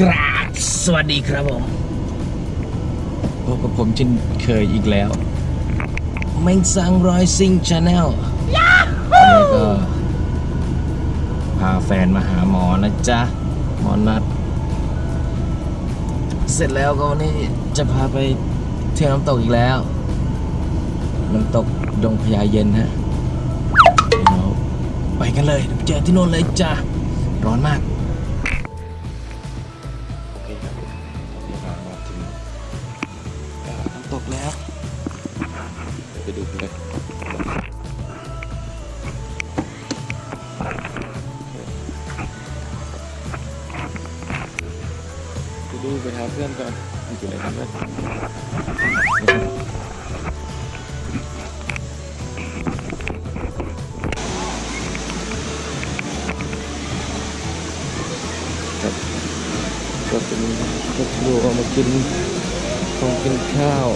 กราบสวัสดีครับผมพบกับผมเช่นเคยอีกแล้วเมงซังรอยซิงชาแนลวันนี้ก็ พาแฟนมาหาหมอนะจ๊ะ หมอนัด เสร็จแล้วก็วันนี้จะพาไปเที่ยวน้ำตกอีกแล้ว น้ำตกดงพญาเย็นฮะเดี๋ยวไปกันเลยเดี๋ยวไปเจอที่โน่นเลยจ้ะ ร้อนมาก ไปดูไปหาเพื่อนก่อนอยู่ไหนกันเพื่อนครับก็เป็นก็ดูเอามากินคงกินข้าว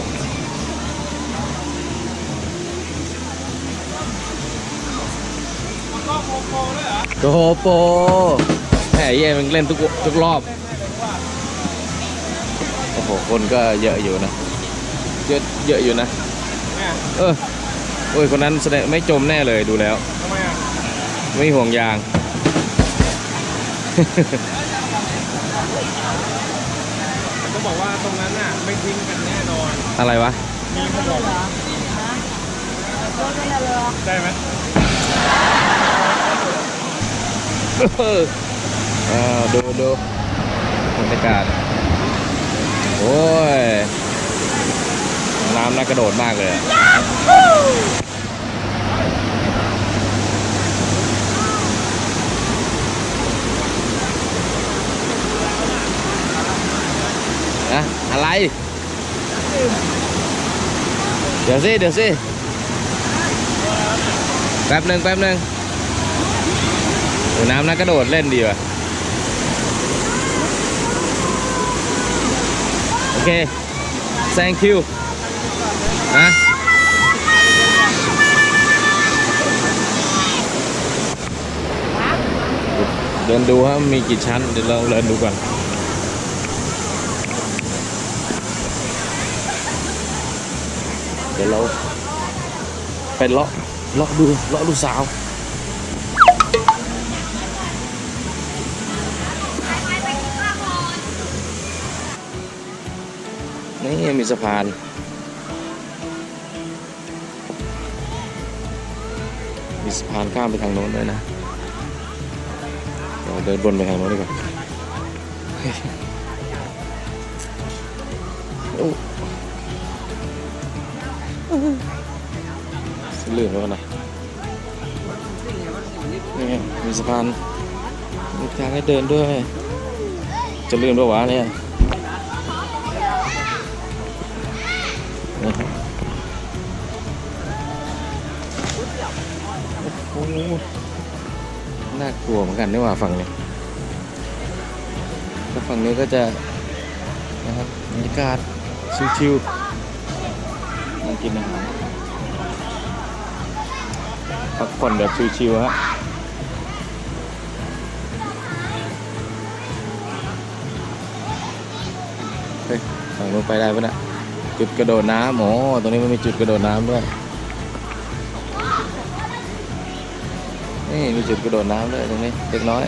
โกโปรแหมเย่มันเล่นทุกทุกรอบ โอ้โห คนก็เยอะอยู่นะเยอะเยอะอยู่นะ เออโอ้ย คนนั้นแสดงไม่จมแน่เลยดูแล้ว ทำไมอะไม่ห่วงยางก็บอกว่าตรงนั้นน่ะ ไม่ทิ้งกันแน่นอน อะไรวะ มีเขาบอกได้ไหมเอ้าวดูดูบรรยากาศ โอ้ย น้ำน่ากระโดดมากเลยอะอะไร เดี๋ยวสิ เดี๋ยวสิ แป๊บหนึ่งแป๊บหนึ่ง น้ำน่ากระโดดเล่นดีว่ะ โอเค thank you นะเดินดูว่ามีกี่ชั้น เดี๋ยวเราเดินดูก่อนเดี๋ยวเราไปเลาะเลาะดูเลาะดูสาว นี่มีสะพาน มีสะพานข้ามไปทางโน้นด้วยนะเดี๋ยวเดินบนไปทางโน้นดีกว่าเฮ้ยโอ้ลื่นแล้วนะนี่มีสะพานมีทางให้เดินด้วย จะลื่นปะวะเนี่ย โอ้โหน่ากลัวเหมือนกันนี่ว่าฝั่งนี้ถ้าฝั่งนี้ก็จะนะครับบรรยากาศชิวๆนั่งกินอาหารพักผ่อนแบบชิวๆฮะเฮ้ยฝั่งนู้นไปได้ปะเนี่ย จุดกระโดดน้ำโอ้ตรงนี้มันมีจุดกระโดดน้ำด้วย นี่มีจุดกระโดดน้ำด้วยตรงนี้เล็กน้อย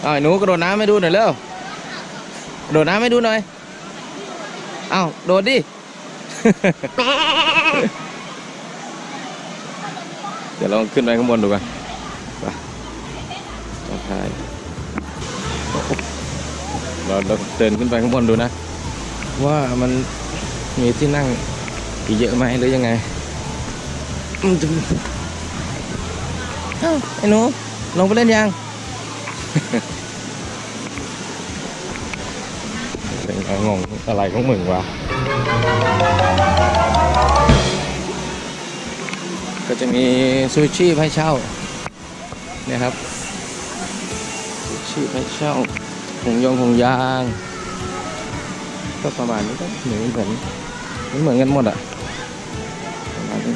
เอาไอ้หนูกระโดดน้ำให้ดูหน่อยเร็วกระโดดน้ำให้ดูหน่อย เอาโดดดิ เดี๋ยวเราขึ้นไปข้างบนดูกันไปต้องถ่ายเราเราเดินขึ้นไปข้างบนดูนะ ว่ามันมีที่นั่งอีกเยอะไหมหรือยังไงอืมจะเอ้าไอ้หนูลงไปเล่นยังเป็นไงงงอะไรของมึงวะ ก็จะมีซูชิให้เช่านี่ยครับซูชิให้เช่าหงยงหงยาง ก็ประมาณนี้ก็เหมือนเหมือนเหมือนกันหมดอะประมาณนี้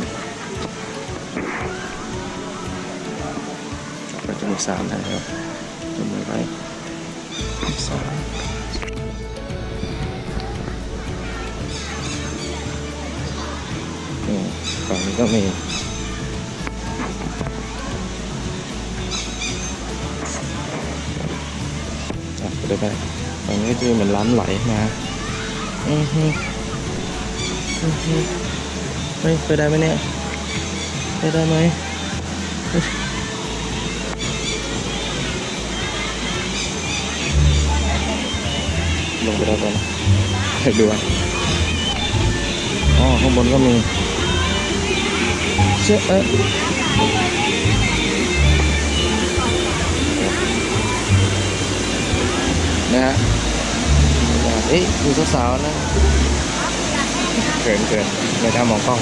ก็จะมีสามนะครับจะมีไปสามนี่ฝั่งนี้ก็มี อะไปดูไปฝั่งนี้ก็จะเหมือนร้านไหลมาอือฮึอือฮึเฮ้ยไปได้ไหมเนี่ยไปได้ไหมลงไปได้ปะนไปดูอะอ๋อข้างบนก็มีเชื่อเอ๊ะ นะฮะเอ๊ะดูสาวๆนะเกินเกินไม่ทำมองกล้อง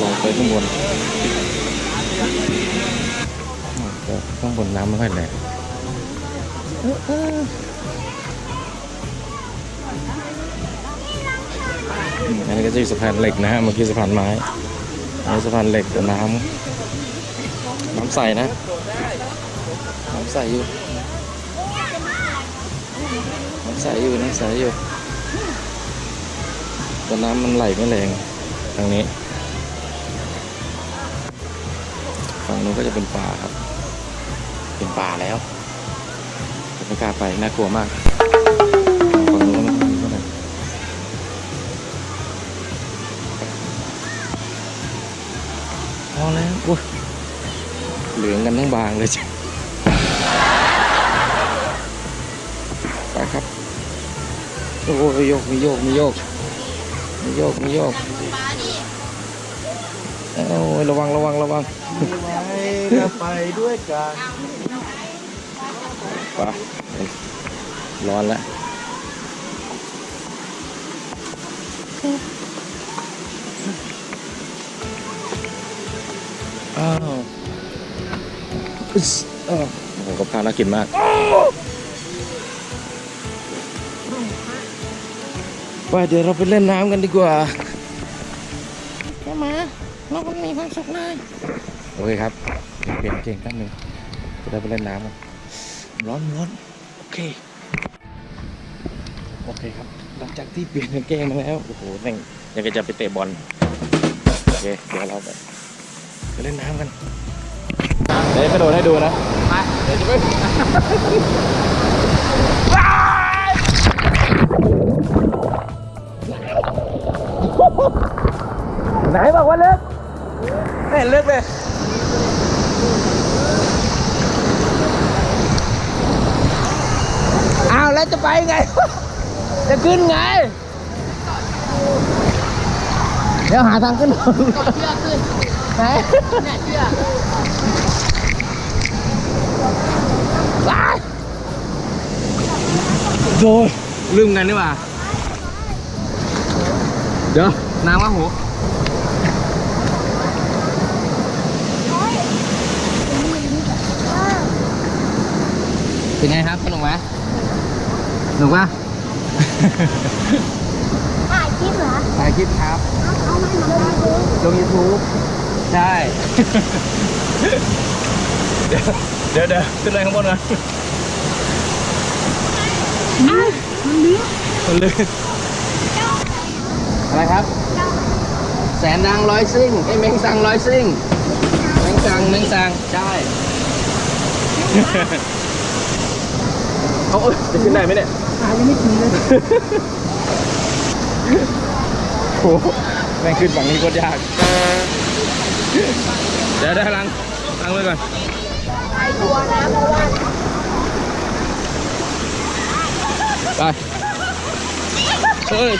ลองไปข้างบนข้างบนน้ำไม่ค่อยแรงอันนี้ก็จะอยู่สะพานเหล็กนะฮะเมื่อกี้สะพานไม้อันนี้สะพานเหล็กแต่น้ำ น้ำใสนะ น้ำใสอยู่ น้ำใสอยู่ น้ำใสอยู่ แต่น้ำมันไหลไม่แรงทางนี้ ฝั่งนู้นก็จะเป็นป่าครับ เป็นป่าแล้วแต่ไม่กล้าไป น่ากลัวมากฝั่งนู้นก็ไม่ไหร่พอแล้วอุ้ย เหลืองกันทั้งบางเลยจ้ะไปครับ โอ้ยโยกมีโยกมีโยกมีโยกมีโยกโอ้ยระวังระวังระวังจะไปด้วยกันไปร้อนแล้วอ้าวอึ๊สอ้าว โอ้โหกับข้าวน่ากินมาก ไปเดี๋ยวเราไปเล่นน้ำกันดีกว่าใช่ไหมเราก็มีความสุขเลยโอเคครับเปลี่ยนเก่งแป๊บนึงจะได้ไปเล่นน้ำกันร้อนร้อนโอเค โอเคครับ หลังจากที่เปลี่ยนกางเกงมาแล้ว โอ้โหแม่งยังจะไปเตะบอล โอเค เดี๋ยวเราไปไปเล่นน้ำกัน เดี๋ยวกระโดดให้ดูนะไปเดี๋ยวจะไปไหนบอกว่าเลิกไม่เห็นเลิกเลยอ้าวแล้วจะไปไง จะขึ้นไง เดี๋ยวหาทางขึ้นก่อนเชือกขึ้น ไหนเนี่ยเชือกว้ายโดยลืมกันดีกว่า เดี๋ยวน้ำว่าหูเป็นไงครับสนุกไหมสนุกปะถ่ายคลิปเหรอถ่ายคลิปครับ เอาไม่มาดูลง YouTube ใช่เดี๋ยวเดี๋ยวเดี๋ยวขึ้นไปข้างบนก่อนมันลื่นมันลื่นอะไรครับ แสนดังร้อยซิ่งไอ้เม้งสังร้อยซิ่งเม้งสังเม้งสังใช่เอาเอ้ยจะขึ้นได้ไหมเนี่ยถ่ายยังไม่ถึงเลยโอ้โหแม่งขึ้นฝั่งนี้โคตรยาก เดี๋ยวได้ลังลังไว้ก่อนถ่ายตัวนะเพราะว่าไปเฮ้ย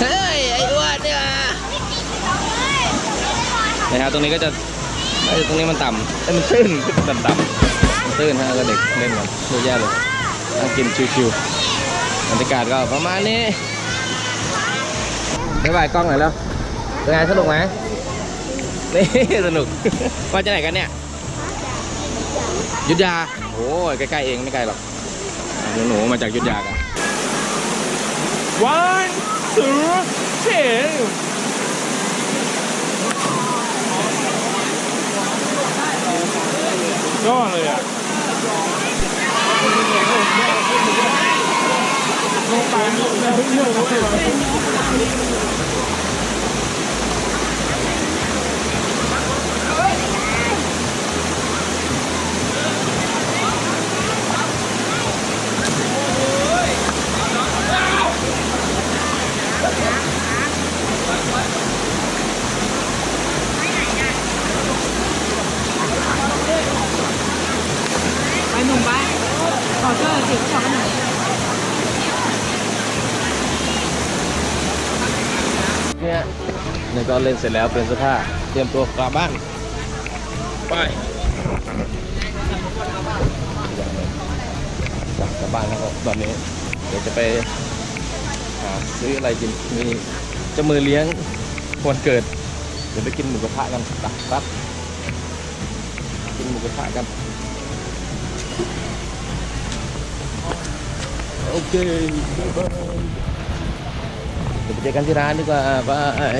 เฮ้ยไอ้อ้วนเนี่ยนะครับตรงนี้ก็จะเอ้ยตรงนี้มันต่ำเอ้ยมันตื้นต่ำต่ำมันตื้นฮะก็เด็กเล่นกันเยอะแยะเลยนั่งกินชิวๆบรรยากาศก็ประมาณนี้บ๊ายบายกล้องหน่อยแล้วเป็นไงสนุกไหม นี่สนุก มาจากไหนกันเนี่ยยุทธยา โอ้ยใกล้ๆเองไม่ไกลหรอกหนูๆมาจากยุทธยากัน one two three ยอดเลยอะลงไปลงไปเรื่องอะไร ไปหนุ่มไปขอเจอสิขอหน่อย เนี่ย นี่ก็เล่นเสร็จแล้วเป็นเสื้อผ้า เตรียมตัวกลับบ้านไปกลับบ้านแล้วครับตอนนี้เดี๋ยวจะไปหาซื้ออะไรกินมีเจะมือเลี้ยงวันเกิด เดี๋ยวไปกินหมูกระทะกันไปครับกินหมูกระทะกัน โอเคบ๊ายบายเดี๋ยวไปเจอกันที่ร้านดีกว่าบาย